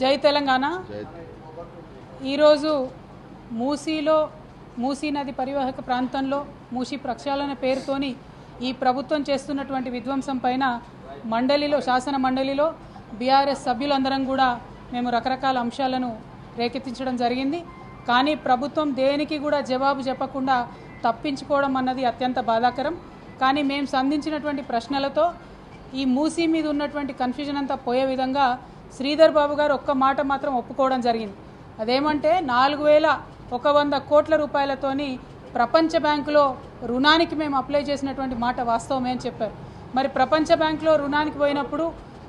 జై తెలంగాణ. ఈరోజు మూసీలో మూసీ నది పరివాహక ప్రాంతంలో మూసీ ప్రక్షాళన పేరుతోని ఈ ప్రభుత్వం చేస్తున్నటువంటి విధ్వంసం పైన మండలిలో శాసన మండలిలో బీఆర్ఎస్ సభ్యులందరం కూడా మేము రకరకాల అంశాలను రేకెత్తించడం జరిగింది. కానీ ప్రభుత్వం దేనికి కూడా జవాబు చెప్పకుండా తప్పించుకోవడం అన్నది అత్యంత బాధాకరం. కానీ మేము సంధించినటువంటి ప్రశ్నలతో ఈ మూసీ మీద ఉన్నటువంటి కన్ఫ్యూజన్ అంతా పోయే విధంగా శ్రీధర్ బాబు గారు ఒక్క మాట మాత్రం ఒప్పుకోవడం జరిగింది. అదేమంటే నాలుగు వేల ఒక వంద కోట్ల రూపాయలతోని ప్రపంచ బ్యాంకులో రుణానికి మేము అప్లై చేసినటువంటి మాట వాస్తవమే అని చెప్పారు. మరి ప్రపంచ బ్యాంకులో రుణానికి పోయినప్పుడు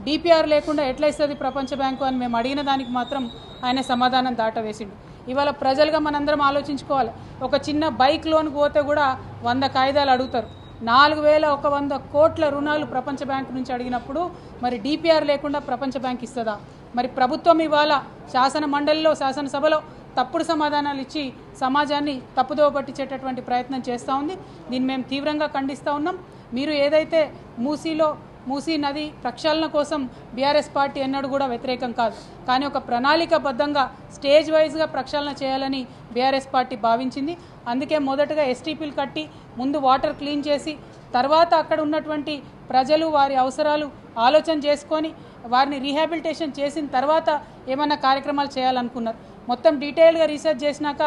డిపిఆర్ లేకుండా ఎట్లా ఇస్తుంది ప్రపంచ బ్యాంకు అని మేము అడిగిన దానికి మాత్రం ఆయన సమాధానం దాటవేసిండు. ఇవాళ ప్రజలుగా మనందరం ఆలోచించుకోవాలి. ఒక చిన్న బైక్ లోన్ పోతే కూడా వంద కాయిదాలు అడుగుతారు. నాలుగు వేల ఒక వంద కోట్ల రుణాలు ప్రపంచ బ్యాంకు నుంచి అడిగినప్పుడు మరి డిపిఆర్ లేకుండా ప్రపంచ బ్యాంక్ ఇస్తుందా? మరి ప్రభుత్వం ఇవాళ శాసన మండలిలో శాసనసభలో తప్పుడు సమాధానాలు ఇచ్చి సమాజాన్ని తప్పుదోవ పట్టించేటటువంటి ప్రయత్నం చేస్తూ ఉంది. దీన్ని మేము తీవ్రంగా ఖండిస్తూ ఉన్నాం. మీరు ఏదైతే మూసీలో మూసీ నది ప్రక్షాళన కోసం బీఆర్ఎస్ పార్టీ ఎన్నడూ కూడా వ్యతిరేకం కాదు. కానీ ఒక ప్రణాళికబద్ధంగా స్టేజ్ వైజ్గా ప్రక్షాళన చేయాలని బీఆర్ఎస్ పార్టీ భావించింది. అందుకే మొదటగా ఎస్టీపీలు కట్టి ముందు వాటర్ క్లీన్ చేసి తర్వాత అక్కడ ఉన్నటువంటి ప్రజలు వారి అవసరాలు ఆలోచన చేసుకొని వారిని రీహాబిలిటేషన్ చేసిన తర్వాత ఏమైనా కార్యక్రమాలు చేయాలనుకున్నారు. మొత్తం డీటెయిల్గా రీసెర్చ్ చేసినాక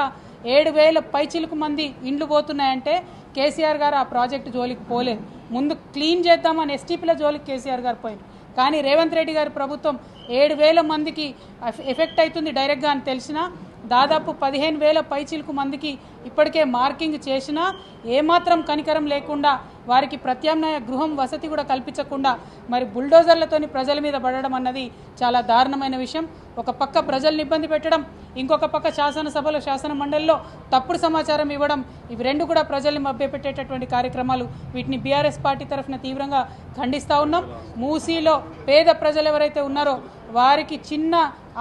ఏడు వేల పైచిలుకు మంది ఇండ్లు పోతున్నాయంటే కేసీఆర్ గారు ఆ ప్రాజెక్టు జోలికి పోలేదు. ముందు క్లీన్ చేద్దామని ఎస్టీపీల జోలికి కేసీఆర్ గారు పోయింది కానీ రేవంత్ రెడ్డి గారి ప్రభుత్వం ఏడు వేల మందికి ఎఫెక్ట్ అవుతుంది డైరెక్ట్గా అని తెలిసినా దాదాపు పదిహేను వేల పైచిలుకు మందికి ఇప్పటికే మార్కింగ్ చేసినా ఏమాత్రం కనికరం లేకుండా వారికి ప్రత్యామ్నాయ గృహం వసతి కూడా కల్పించకుండా మరి బుల్డోజర్లతోని ప్రజల మీద పడడం అన్నది చాలా దారుణమైన విషయం. ఒక పక్క ప్రజల్ని ఇబ్బంది పెట్టడం ఇంకొక పక్క శాసనసభలో శాసన మండలిలో తప్పుడు సమాచారం ఇవ్వడం ఇవి రెండు కూడా ప్రజల్ని మభ్యపెట్టేటటువంటి కార్యక్రమాలు. వీటిని బీఆర్ఎస్ పార్టీ తరఫున తీవ్రంగా ఖండిస్తూ ఉన్నాం. మూసీలో పేద ప్రజలు ఎవరైతే ఉన్నారో వారికి చిన్న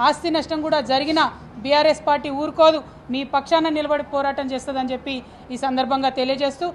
ఆస్తి నష్టం కూడా జరిగినా బీఆర్ఎస్ పార్టీ ఊరుకోదు మీ పక్షాన నిలబడి పోరాటం చేస్తుందని చెప్పి ఈ సందర్భంగా తెలియజేస్తూ